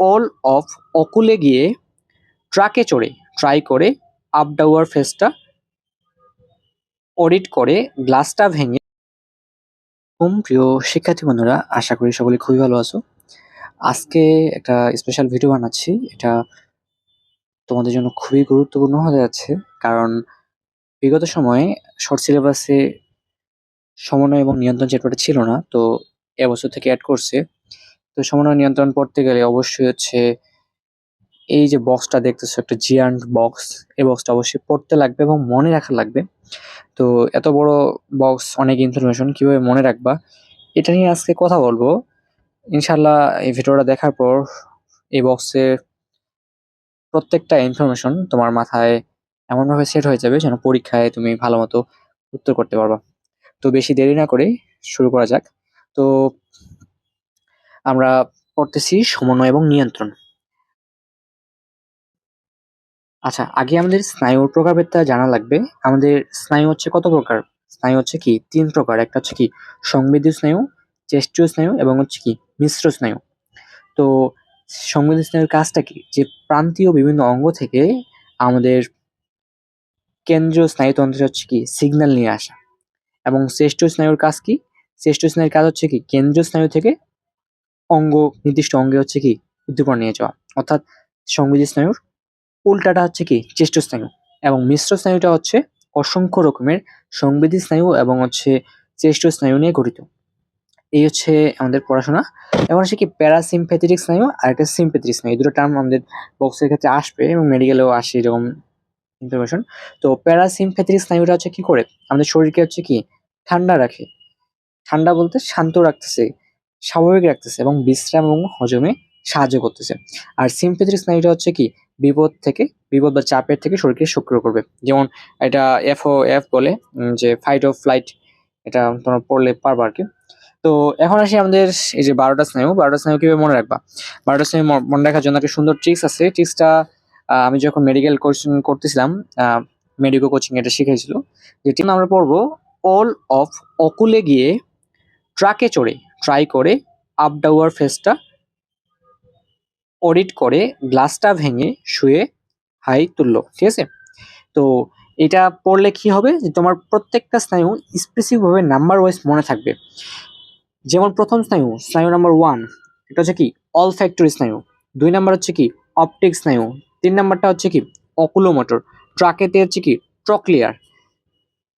All of অকুলে গিয়ে ট্রাকে চড়ে ট্রাই করে আপ ডাউয়ার ফেসটা অডিট করে গ্লাসটা ভেঙে। হুম, প্রিয় শিক্ষার্থী বন্ধুরা, আশা করি সকলে খুবই ভালো আছো। আজকে একটা স্পেশাল ভিডিও বানাচ্ছি। এটা তোমাদের জন্য খুবই গুরুত্বপূর্ণ হয়ে যাচ্ছে। কারণ বিগত সময়ে শর্ট সিলেবাসে সমন্বয় এবং নিয়ন্ত্রণ চ্যাপ্টারটা ছিল না। তো এবছর থেকে অ্যাড করছে। তো সমন্বয় নিয়ন্ত্রণ পড়তে গেলে অবশ্যই হচ্ছে এই যে বক্সটা দেখতেছো, একটা জিয়ান্ট বক্স এই বক্সটা অবশ্যই পড়তে লাগবে এবং মনে রাখা লাগবে। তো এত বড় বক্স অনেক ইনফরমেশন কীভাবে মনে রাখবা? এটা নিয়ে আজকে কথা বলব। ইনশাল্লাহ এই ভিডিওটা দেখার পর এই বক্সের প্রত্যেকটা ইনফরমেশন তোমার মাথায় এমনভাবে সেট হয়ে যাবে যেন পরীক্ষায় তুমি ভালো মতো উত্তর করতে পারবা। তো বেশি দেরি না করে শুরু করা যাক। তো আমরা পড়তেছি সমন্বয় এবং নিয়ন্ত্রণ। আচ্ছা আগে আমাদের স্নায়ুর প্রকারভেদটা জানা লাগবে। আমাদের স্নায়ু হচ্ছে কত প্রকার? স্নায়ু হচ্ছে কি? তিন প্রকার। একটা হচ্ছে কি? সংবেদীয় স্নায়ু, চেষ্টীয় স্নায়ু এবং হচ্ছে কি? মিশ্র স্নায়ু। তো সংবেদীয় স্নায়ুর কাজটা কি? যে প্রান্তীয় বিভিন্ন অঙ্গ থেকে আমাদের কেন্দ্রীয় স্নায়ুতন্ত্রে হচ্ছে কি? সিগন্যাল নিয়ে আসা। এবং শ্রেষ্ঠ স্নায়ুর কাজ কি? শ্রেষ্ঠ স্নায়ুর কাজ হচ্ছে কি? কেন্দ্রীয় স্নায়ু থেকে অঙ্গ, নির্দিষ্ট অঙ্গে হচ্ছে কি, উদ্দীপন নিয়ে যাওয়া। অর্থাৎ সংবিধি স্নায়ুর উল্টাটা হচ্ছে কি, চেষ্ট স্নায়ু এবং মিশ্র স্নায়ুটা হচ্ছে অসংখ্য রকমের সংবেদী স্নায়ু এবং হচ্ছে চেষ্ট স্নায়ু নিয়ে গঠিত। এই হচ্ছে আমাদের পড়াশোনা। এবং হচ্ছে কি প্যারাসিম্পেথেটিক স্নায়ু আর একটা সিম্পেথেটিক স্নায়ু। দুটো টার্ম আমাদের বক্সের ক্ষেত্রে আসবে এবং মেডিকেলেও আসে এরকম ইনফরমেশন তো প্যারাসিম্পেথেটিক স্নায়ুটা হচ্ছে কি করে? আমাদের শরীরকে হচ্ছে কি, ঠান্ডা রাখে। ঠান্ডা বলতে শান্ত রাখতেছে। স্বাভাবিক রাখতেছে এবং বিশ্রাম এবং হজমে সাহায্য করতেছে। আর সিম্পেথেটিক স্নায়ুটা হচ্ছে কি? বিপদ থেকে, বিপদ বা চাপের থেকে শরীরকে সক্রিয় করবে। যেমন এটা এফ ও এফ বলে যে ফাইট অফ ফ্লাইট এটা তোমরা পড়লে পারবা আর কি তো এখন আসি আমাদের এই যে বারোটা স্নায়ু। বারোটা স্নায়ু কীভাবে মনে রাখবা? বারোটা স্নায়ু মনে রাখার জন্য একটা সুন্দর ট্রিক্স আছে। ট্রিক্সটা আমি যখন মেডিকেল কোচিং করতেছিলাম মেডিকেল কোচিং এটা শিখেছিল যেটি আমরা পড়ব অল অফ অকুলে গিয়ে ট্রাকে চড়ে। ট্রাই করে আপ ডাউয়ার ফেসটা অডিট করে গ্লাসটা ভেঙে শুয়ে হাই তুললো, ঠিক আছে? তো এটা পড়লে কি হবে? যে তোমার প্রত্যেকটা স্নায়ু স্পেসিফিকভাবে নাম্বার ওয়াইজ মনে থাকবে। যেমন প্রথম স্নায়ু স্নায়ু নাম্বার ওয়ান এটা হচ্ছে কি? অল ফ্যাক্টরি স্নায়ু। দুই নাম্বার হচ্ছে কি? অপটিক স্নায়ু। তিন নাম্বারটা হচ্ছে কি? অকুলোমোটর ট্রাকেতে হচ্ছে কি? ট্রকলিয়ার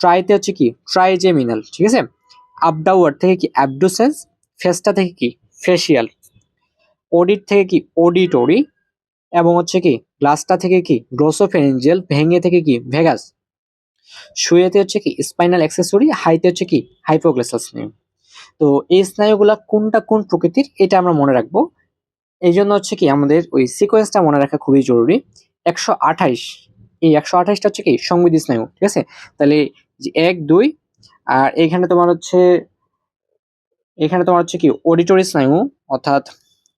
ট্রাইতে হচ্ছে কি? ট্রাইজেমিনাল ঠিক আছে? আপডাউয়ার থেকে কি অ্যাবডোসেন্স ফেসটা থেকে কি ফেসিয়াল অডিট থেকে কি অডিটরি এবং হচ্ছে কি গ্লাসটা থেকে কি গ্লোসোফেরেঞ্জিয়াল ভেঙে থেকে কি ভেগাস শুয়েতে হচ্ছে কি স্পাইনাল অ্যাক্সেসরি হাইতে হচ্ছে কি হাইপোগ্লাসাল স্নায়ু তো এই স্নায়ুগুলা কোনটা কোন প্রকৃতির এটা আমরা মনে রাখব। এই জন্য হচ্ছে কি আমাদের ওই সিকোয়েন্সটা মনে রাখা খুবই জরুরি। একশো আঠাইশ এই একশো আঠাইশটা হচ্ছে কি সংবিধি স্নায়ু, ঠিক আছে? তাহলে এক, দুই আর এখানে তোমার হচ্ছে, এখানে তোমার হচ্ছে কি অডিটরি স্নায়ু, অর্থাৎ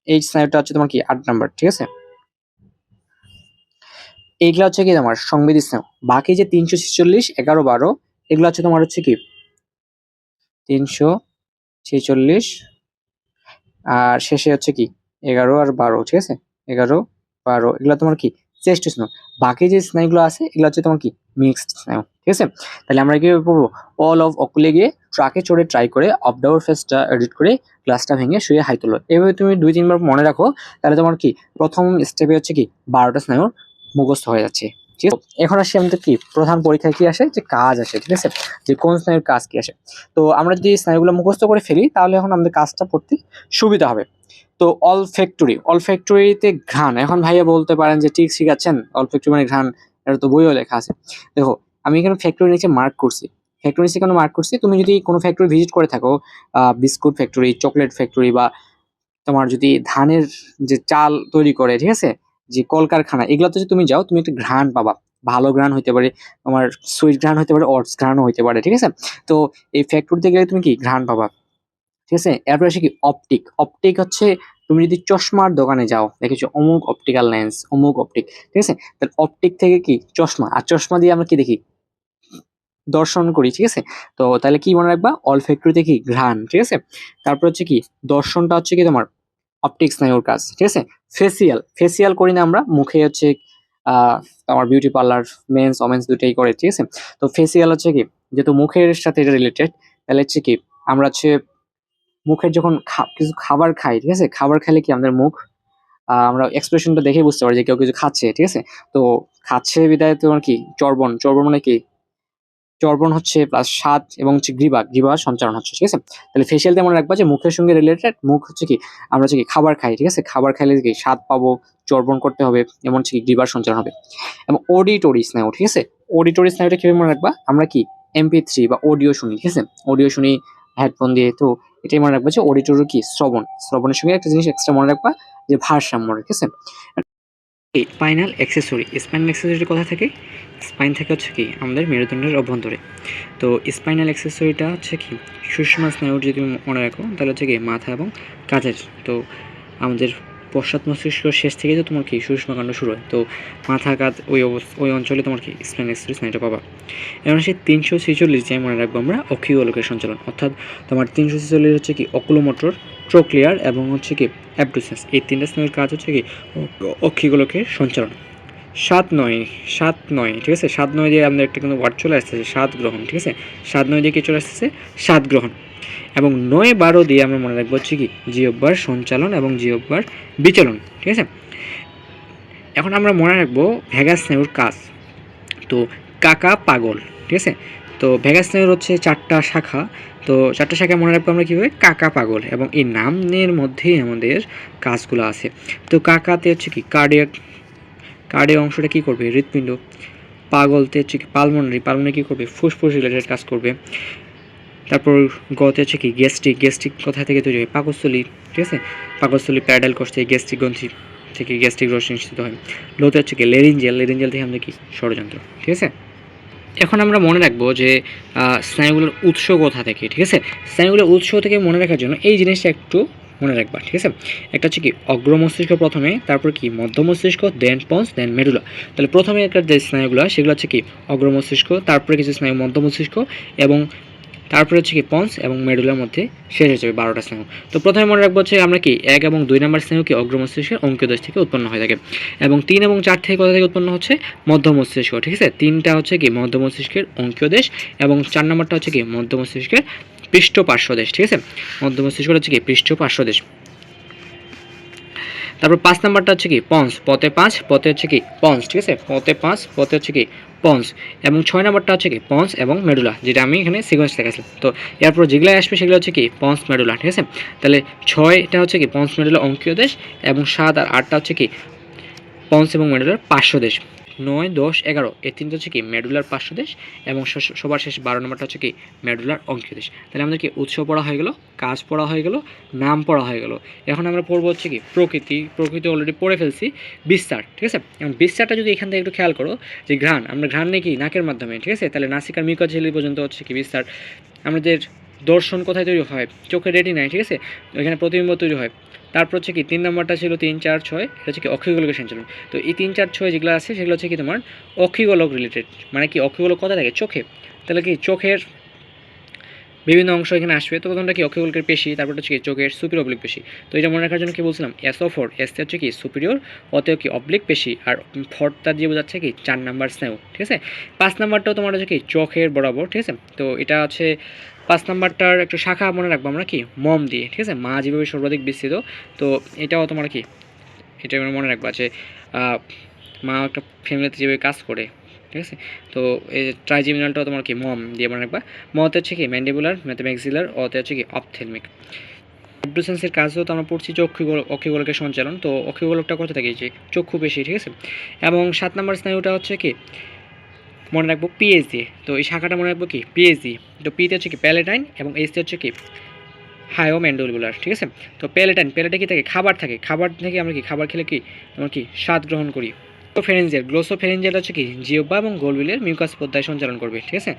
এই স্নায়ুটা হচ্ছে তোমার কি, আট নাম্বার, ঠিক আছে? এইগুলো হচ্ছে কি তোমার সংবেদী স্নায়ু। বাকি যে তিনশো ছেচল্লিশ, এগারো, বারো, এগুলো হচ্ছে তোমার হচ্ছে কি? তিনশো ছেচল্লিশ, আর শেষে হচ্ছে কি, এগারো আর বারো, ঠিক আছে? এগারো, বারো, এগুলো তোমার কি চেস্ট স্নায়ু। বাকি যে স্নায়ুগুলো আছে, এগুলো হচ্ছে তোমার কি মিক্সড স্নায়ু। ঠিক আছে? তাহলে আমরা কি পড়ব? অল অফ অকুলে গিয়ে ট্রাকে চড়ে ট্রাই করে অফ ফেসটা এডিট করে গ্লাসটা ভেঙে শুয়ে হাই তোলো এভাবে তুমি দুই, তিনবার মনে রাখো, তাহলে তোমার কি? প্রথম স্টেপে হচ্ছে কি? বারোটা স্নায়ুর মুখস্থ হয়ে যাচ্ছে। ঠিক আছে? এখন আসি আমাদের কি? প্রধান পরীক্ষায় কি আসে? যে কাজ আসে, ঠিক আছে? যে কোন স্নায়ুর কাজ কি আসে? তো আমরা যদি স্নায়ুগুলো মুখস্থ করে ফেলি, তাহলে এখন আমাদের কাজটা পড়তে সুবিধা হবে। তো অল ফ্যাক্টরি অল ফ্যাক্টরিতে ঘ্রাণ। এখন ভাইয়া বলতে পারেন যে ঠিক শিখাচ্ছেন? অল ফ্যাক্টরি মানে ঘ্রাণ, এটা তো বইও লেখা আছে। দেখো আমি এখানে ফ্যাক্টরি নিচে মার্ক করছি। ফ্যাক্টরি নিচে কেন মার্ক করছি? তুমি যদি কোনো ফ্যাক্টরি ভিজিট করে থাকো বিস্কুট ফ্যাক্টরি চকলেট ফ্যাক্টরি বা তোমার যদি ধানের যে চাল তৈরি করে, ঠিক আছে? যে কলকারখানা, এগুলোতে যদি তুমি যাও, তুমি একটা ঘ্রাণ পাবা। ভালো ঘ্রাণ হইতে পারে, তোমার সুইট ঘ্রাণ হইতে পারে অর্স ঘ্রাণও হইতে পারে, ঠিক আছে? তো এই ফ্যাক্টরিতে গেলে তুমি কি? ঘ্রাণ পাবা। ঠিক আছে? এরপরে আসে কি? অপটিক অপটিক হচ্ছে তুমি যদি চশমার দোকানে যাও, দেখেছ অমুক অপটিক্যাল লেন্স অমুক অপটিক ঠিক আছে? তাহলে অপটিক থেকে কি? চশমা। আর চশমা দিয়ে আমরা কি দেখি? দর্শন করি, ঠিক আছে? তো তাহলে কি মনে রাখবা? অল ফ্যাক্টরিতে কি? ঘ্রাণ, ঠিক আছে? তারপর হচ্ছে কি? দর্শনটা হচ্ছে কি তোমার? অপটিক স্নায়ুর কাজ, ঠিক আছে? ফেসিয়াল ফেসিয়াল করি না আমরা। মুখে হচ্ছে আমার বিউটি পার্লার মেন্স ওমেন্স দুটাই করে, ঠিক আছে? তো ফেসিয়াল হচ্ছে কি? যেহেতু মুখের সাথে এটা রিলেটেড তাহলে হচ্ছে কি? আমরা হচ্ছে মুখের যখন কিছু খাবার খাই, ঠিক আছে? খাবার খেলে কি আমাদের মুখ আমরা এক্সপ্রেশনটা দেখে বুঝতে পারি যে কেউ কিছু খাচ্ছে, ঠিক আছে? তো খাচ্ছে বিদায় তোমার কি? চর্বণ। চর্বণ মানে কি? চর্বণ হচ্ছে প্লাস স্বাদ এবং হচ্ছে গ্রীবা গ্রীবা সঞ্চারণ হচ্ছে, ঠিক আছে? তাহলে ফেসিয়াল মনে রাখবা যে মুখের সঙ্গে রিলেটেড মুখ হচ্ছে কি? আমরা হচ্ছে কি খাবার খাই, ঠিক আছে? খাবার খাইলে কি স্বাদ পাবো, চর্বণ করতে হবে এমন হচ্ছে কি গ্রীবার সঞ্চারণ হবে। এবং অডিটোরি স্নায়ু ঠিক আছে? অডিটোরি স্নায়ুটা কীভাবে মনে রাখবা? আমরা কি? এমপি থ্রি বা অডিও শুনি, ঠিক আছে? অডিও শুনি হেডফোন দিয়ে, তো এটাই মনে রাখবা যে অডিটোরি কি শ্রবণ। শ্রবণের সঙ্গে একটা জিনিস এক্সট্রা মনে রাখবা যে ভারসাম্য ঠিক আছে স্পাইনাল অ্যাক্সেসরি স্পাইনাল অ্যাক্সেসরির কথা থাকে স্পাইন থাকে হচ্ছে কি আমাদের মেরুদণ্ডের অভ্যন্তরে। তো স্পাইনাল অ্যাক্সেসরিটা হচ্ছে কি, সুষমা স্নায়ুর যদি মনে রাখো, তাহলে হচ্ছে কি মাথা এবং কাজের তো আমাদের পশ্চাৎ মস্তিষ্ক শেষ থেকে তো তোমার কি সুষমা কাণ্ড শুরু হয়? তো মাথা কাত ওই অবস্থা ওই অঞ্চলে তোমার কি স্পাইনাল এক্সপ্রেস স্নায়ুটা পাবা। এবং সেই তিনশো ছেচল্লিশ যে মনে রাখব আমরা, অক্ষীয় লোকের সঞ্চালন। অর্থাৎ তোমার তিনশো ছেচল্লিশ হচ্ছে কি অকুলোমোটর ট্রোক্লিয়ার এবং হচ্ছে কি অ্যাবডুসেন্স। এই তিনটা স্নায়ুর কাজ হচ্ছে কি অক্ষিগুলোকে সঞ্চালন। সাত নয় সাত নয়, ঠিক আছে? সাত নয় দিয়ে আমাদের একটা কিন্তু ওয়ার্ড চলে আসতেছে, সাত গ্রহণ, ঠিক আছে? সাত নয় দিয়ে কি চলে আসতেছে? সাত গ্রহণ। এবং নয় বারো দিয়ে আমরা মনে রাখব হচ্ছে কি জিওব্বার সঞ্চালন এবং জিওব্বার বিচলন, ঠিক আছে? এখন আমরা মনে রাখব ভেগাস স্নায়ুর কাজ। তো কাকা পাগল, ঠিক আছে? তো ভেগাস স্নায়ুর হচ্ছে চারটা শাখা। তো চারটা শাখা মনে রাখব আমরা কীভাবে? কাকা পাগল। এবং এই নামের মধ্যেই আমাদের কাজগুলো আছে। তো কাকাতে হচ্ছে কি কার্ডিয়াক কার্ডিয়াক অংশটা কী করবে? হৃৎপিণ্ড পাগলতে হচ্ছে কি? পালমোনারি পালমোনারি কী করবে? ফুসফুস রিলেটেড কাজ করবে। তারপর গতে হচ্ছে কি? গ্যাস্ট্রিক গ্যাস্ট্রিক কোথা থেকে তৈরি হয়? পাকস্থলী, ঠিক আছে? পাকস্থলী প্যারাডাল কোষ থেকে গ্যাস্ট্রিক গ্রন্থি থেকে গ্যাস্ট্রিক রস নিশ্চিত হয়। লোতে হচ্ছে কি? লেরিঞ্জেল লেরিঞ্জেল থেকে আমাদের কি? ষড়যন্ত্র, ঠিক আছে? এখন আমরা মনে রাখব যে স্নায়ুগুলোর উৎস কোথা থেকে, ঠিক আছে? স্নায়ুগুলোর উৎস থেকে মনে রাখার জন্য এই জিনিসটা একটু মনে রাখবা, ঠিক আছে? একটা হচ্ছে কি, অগ্র মস্তিষ্ক প্রথমে, তারপর কি মধ্য মস্তিষ্ক দেন পন্স দেন মেডুলা তাহলে প্রথমে একটা যে স্নায়ুগুলো সেগুলো হচ্ছে কি, অগ্র মস্তিষ্ক, তারপরে কিছু স্নায়ু মধ্য মস্তিষ্ক এবং তারপরে হচ্ছে কি পঞ্চ এবং মেডুলার মধ্যে শেষ হয়ে যাবে বারোটা স্নায়ু। তো প্রথমে মনে রাখব হচ্ছে আমরা কি, এক এবং দুই নম্বর স্নায়ু কি, অগ্র মস্তিষ্কের অঙ্কীয়দেশ থেকে উৎপন্ন হয়ে থাকে। এবং তিন এবং চার থেকে কোথা থেকে উৎপন্ন হচ্ছে মধ্য মস্তিষ্ক, ঠিক আছে? তিনটা হচ্ছে কি মধ্য মস্তিষ্কের অঙ্কীয় দেশ এবং চার নম্বরটা হচ্ছে কি মধ্য মস্তিষ্কের পৃষ্ঠ পার্শ্বদেশ ঠিক আছে? মধ্য মস্তিষ্ক হচ্ছে কি? পৃষ্ঠ পার্শ্বদেশ তারপর পাঁচ নাম্বারটা হচ্ছে কি? পন্স, পথে পাঁচ, পথে হচ্ছে কি? পন্স, ঠিক আছে? পথে পাঁচ, পথে হচ্ছে কি? পন্স। এবং ছয় নাম্বারটা হচ্ছে কি? পন্স এবং মেডুলা, যেটা আমি এখানে সিকোয়েন্স দেখাচ্ছিলাম তো এরপর যেগুলো আসবে, সেগুলো হচ্ছে কি? পন্স, মেডুলা, ঠিক আছে? তাহলে ছয়টা হচ্ছে কি? পন্স, মেডুলা, অঙ্কীয় দেশ এবং সাত আর আটটা হচ্ছে কি? পন্স এবং মেডুলার পার্শ্ব দেশ নয়, দশ, এগারো। এই তিনটা হচ্ছে কি মেডুলার পার্শ্ব দেশ এবং সবার শেষ বারো নম্বরটা হচ্ছে কি মেডুলার অঙ্কীয় দেশ। তাহলে আমাদের কি উৎস পড়া হয়ে গেল, কাজ পড়া হয়ে গেল, নাম পড়া হয়ে গেল। এখন আমরা পড়ব হচ্ছে কি প্রকৃতি প্রকৃতি অলরেডি পড়ে ফেলছি, বিস্তার, ঠিক আছে? এবং বিস্তারটা যদি এখান থেকে একটু খেয়াল করো যে ঘ্রাণ, আমরা ঘ্রাণ নেই কি নাকের মাধ্যমে, ঠিক আছে? তাহলে নাসিকার মিকাঝিলি পর্যন্ত হচ্ছে কি বিস্তার। আমাদের দর্শন কোথায় তৈরি হয়? চোখের রেটি নাই ঠিক আছে? এখানে প্রতিবিম্ব তৈরি হয়। তারপর হচ্ছে কি, তিন নম্বরটা ছিল তিন চার ছয়, এটা হচ্ছে কি অক্ষিগোলকের সঞ্চালন। তো এই তিন চার ছয় যেগুলো আছে, সেগুলো হচ্ছে কি তোমার অক্ষিগোলক রিলেটেড মানে কি অক্ষিগোলক কথা থাকে? চোখে। তাহলে কি চোখের বিভিন্ন অংশ এখানে আসবে। তো প্রথমটা কি অক্ষিগোলকের পেশি তারপর হচ্ছে কি চোখের সুপির অবলিক পেশি। তো এটা মনে রাখার জন্য কি বলছিলাম? এস ফোর এস হচ্ছে কি সুপিরিয়র অতেও কি অবলিক পেশি, আর ফোরটা দিয়ে বোঝাচ্ছে কি চার নাম্বার স্নায়ু ঠিক আছে? পাঁচ নাম্বারটাও তোমার হচ্ছে কি চোখের বরাবর, ঠিক আছে? তো এটা হচ্ছে পাঁচ নাম্বারটার একটু শাখা মনে রাখব আমরা কি? মম দিয়ে, ঠিক আছে? মা যেভাবে সর্বাধিক বিস্তৃত, তো এটাও তোমার কি? এটা মনে রাখবা যে মা একটা ফ্যামিলিতে যেভাবে কাজ করে ঠিক আছে? তো এই ট্রাইজিমিনালটাও তোমার কি, মম, দিয়ে মনে রাখবা। মতে হচ্ছে কি ম্যান্ডিবুলার ম্যাথমেক্সিলার অতে হচ্ছে কি অপথেলমিক অ্যাবডুসেন্সের কাজও তো আমরা পড়ছি চক্ষু অক্ষিগোলকের সঞ্চালন, তো অক্ষিগোলকটা কোথা থেকে যে চক্ষু পেশি, ঠিক আছে? এবং সাত নম্বর স্নায়ুটা হচ্ছে কি, মনে রাখব পিএইচডি তো এই শাখাটা মনে রাখব কি পিএইচডি তো পিতে হচ্ছে কি, প্যালেটাইন এবং এইচডি হচ্ছে কি হায়োম্যান্ডুলার ঠিক আছে? তো প্যালেটাইন, প্যালেটে কি থাকে? খাবার থাকে। খাবার থেকে আমরা কি, খাবার খেলে কি, আমরা কি, স্বাদ গ্রহণ করি। ফেরেঞ্জিয়াল গ্লোসোফেরেঞ্জিয়াল হচ্ছে কি? জিওবা এবং গোলবিলের মিউকাস পদ্মায় সঞ্চালন করবে, ঠিক আছে?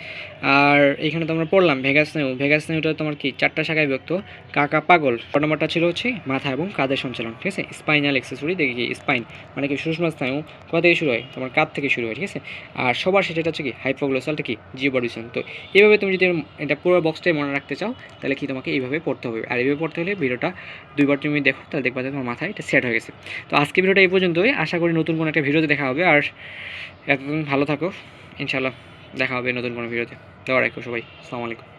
আর এখানে তো আমরা পড়লাম, ভেগাস স্নায়ু ভেগাস স্নায়ুটা তোমার কি? চারটা শাখায় বিভক্ত। কাকা পাগল। নম্বরটা ছিল হচ্ছে মাথা এবং কাঁধের সঞ্চালন, ঠিক আছে? স্পাইনাল এক্সেসরি দেখি কি? স্পাইন মানে কি সুষমা স্নায়ু কোথা থেকে শুরু হয়? তোমার কাঁধ থেকে শুরু হয়, ঠিক আছে? আর সবার সেটা হচ্ছে কি? হাইপোগ্লোসালটা কি? জিওবাডিউশন তো এইভাবে তুমি যদি এটা পুরো বক্সটাই মনে রাখতে চাও, তাহলে কি তোমাকে এইভাবে পড়তে হবে? আর এইভাবে পড়তে হলে ভিডিওটা দুইবার তুমি দেখো, তাহলে দেখবা তোমার মাথায় এটা সেট হয়ে গেছে। তো আজকে ভিডিওটা এই পর্যন্তই। আশা করি নতুন কোনো একটা ভিডিওতে দেখা হবে আর এতদিন ভালো থাকো। ইনশাল্লাহ দেখা হবে নতুন কোনো ভিডিওতে। দেওয়া রাখো সবাই। আসসালামু আলাইকুম